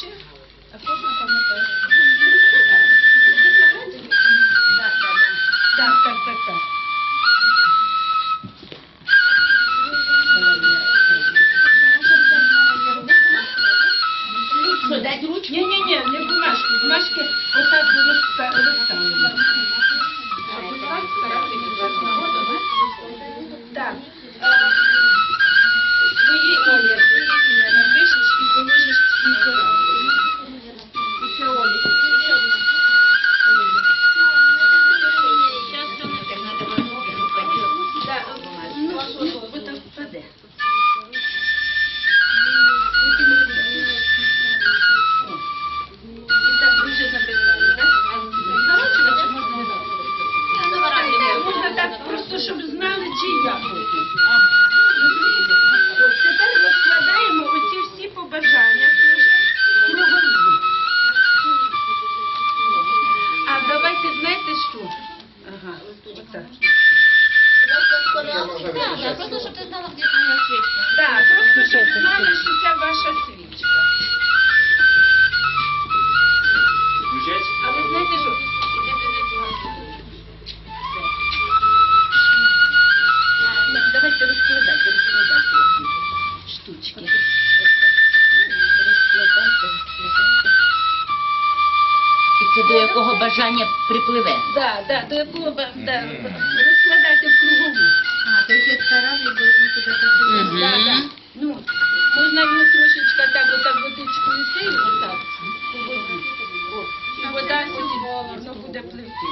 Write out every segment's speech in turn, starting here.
пише, а кожна пам'ятає. Так, так, так, так, так. Що, дать ручку? Ні, ні, ні, не бумажки. Бумажки отак розста- розставили. А будь ласка, Так. Знали, чия потім. Розумієте? Ось тепер розкладаємо оці всі побажання теж кругові. А давайте знаєте що? Ага, отак. Так, просто щоб ти знала, де твоя свічка. Так, просто щоб знали, що це ваша свічка. Це до якого бажання припливе. Да, да, до якого ба- да, розкладайте в кругову. А, то есть я должен куда-то Да, да. Ну, можна його трошечки так, отак водичкою сей, отак. О, І вода сюди, воно буде пливти.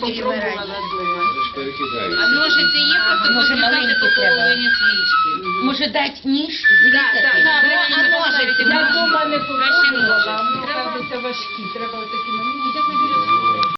Не дома. А ножиці є, просто позрізати по половині свічки. Може дати ніж, Так, так, Ну, а ножиці Я дома не Краще ножиці. Треба- це важкі, треба отакими